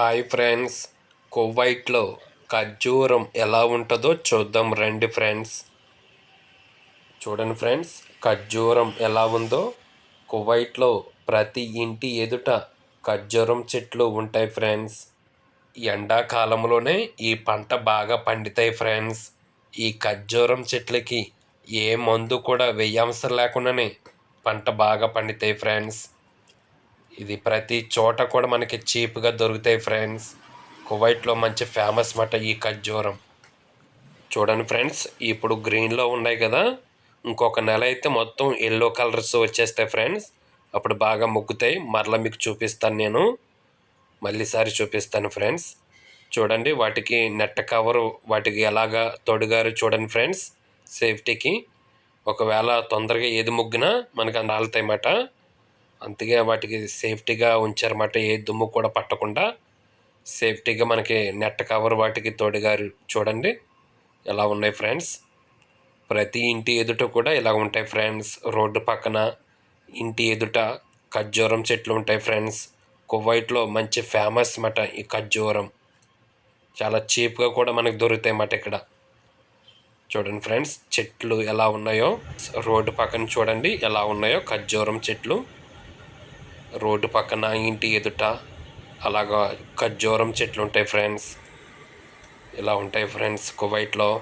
Hi friends. కువైట్లో ఖర్జూరం ఎలా ఉంటుందో చూద్దాం రండి ఫ్రెండ్స్. చూడండి ఫ్రెండ్స్ ఖర్జూరం ఎలా ఉందో. కువైట్లో ప్రతి ఇంటి ఎదుట ఖర్జూరం చెట్లు ఉంటాయి ఫ్రెండ్స్. ఎండాకాలంలోనే ఈ పంట బాగా పండుతాయి ఫ్రెండ్స్. ఈ ఖర్జూరం చెట్లకి ఏ మందు కూడా వెయ్యవసరం లేకుండానే పంట బాగా పండుతాయి ఫ్రెండ్స్. ఇది ప్రతి చోట కూడా మనకి చీప్గా దొరుకుతాయి ఫ్రెండ్స్. కువైట్లో మంచి ఫేమస్ మాట ఈ ఖర్జూరం. చూడండి ఫ్రెండ్స్ ఇప్పుడు గ్రీన్లో ఉన్నాయి కదా. ఇంకొక నెల అయితే మొత్తం ఎల్లో కలర్స్ వచ్చేస్తాయి ఫ్రెండ్స్. అప్పుడు బాగా మొక్కుతాయి. మరలా మీకు చూపిస్తాను నేను. మళ్ళీసారి చూపిస్తాను ఫ్రెండ్స్. చూడండి వాటికి నెట్ కవరు వాటికి ఎలాగా తొడిగారు చూడండి ఫ్రెండ్స్ సేఫ్టీకి. ఒకవేళ తొందరగా ఏది ముగ్గినా మనకు అందాలుతాయి అన్నమాట. అందుకే వాటికి సేఫ్టీగా ఉంచారన్నమాట. ఏ దుమ్ము కూడా పట్టకుండా సేఫ్టీగా మనకి నెట్ కవర్ వాటికి తోడిగారు చూడండి. ఎలా ఉన్నాయి ఫ్రెండ్స్? ప్రతి ఇంటి ఎదుట కూడా ఇలా ఉంటాయి ఫ్రెండ్స్. రోడ్డు పక్కన ఇంటి ఎదుట ఖర్జూరం చెట్లు ఉంటాయి ఫ్రెండ్స్. కువైట్లో మంచి ఫేమస్ మాట ఈ ఖర్జూరం. చాలా చీప్గా కూడా మనకు దొరుకుతాయి అన్నమాట ఇక్కడ. చూడండి ఫ్రెండ్స్ చెట్లు ఎలా ఉన్నాయో. రోడ్డు పక్కన చూడండి ఎలా ఉన్నాయో ఖర్జూరం చెట్లు. రోడ్డు పక్కన ఇంటి ఎదుట అలాగా ఖర్జూరం చెట్లు ఉంటాయి ఫ్రెండ్స్. ఇలా ఉంటాయి ఫ్రెండ్స్ కువైట్లో.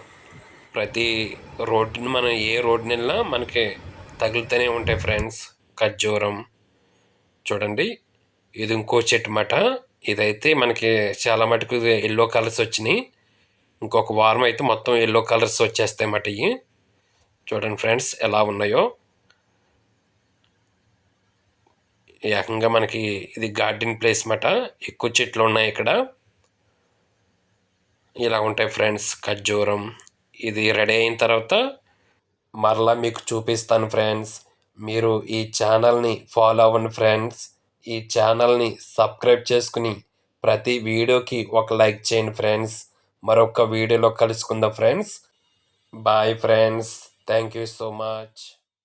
ప్రతి రోడ్డుని మనం ఏ రోడ్డుని వెళ్ళినా మనకి తగులుతూనే ఉంటాయి ఫ్రెండ్స్ ఖర్జూరం. చూడండి ఇది ఇంకో చెట్టు మాట. ఇదైతే మనకి చాలా మటుకు ఎల్లో కలర్స్ వచ్చినాయి. ఇంకొక వారం అయితే మొత్తం ఎల్లో కలర్స్ వచ్చేస్తాయి మాట ఇవి చూడండి ఫ్రెండ్స్ ఎలా ఉన్నాయో. ఏకంగా మనకి ఇది గార్డెన్ ప్లేస్ మాట ఎక్కువ చెట్లు ఉన్నాయి ఇక్కడ. ఇలా ఉంటాయి ఫ్రెండ్స్ ఖర్జూరం. ఇది రెడీ అయిన తర్వాత మరలా మీకు చూపిస్తాను ఫ్రెండ్స్. మీరు ఈ ఛానల్ని ఫాలో అవ్వండి ఫ్రెండ్స్. ఈ ఛానల్ని సబ్స్క్రైబ్ చేసుకుని ప్రతి వీడియోకి ఒక లైక్ చేయండి ఫ్రెండ్స్. మరొక వీడియోలో కలుసుకుందాం friends. Bye friends. Thank you so much.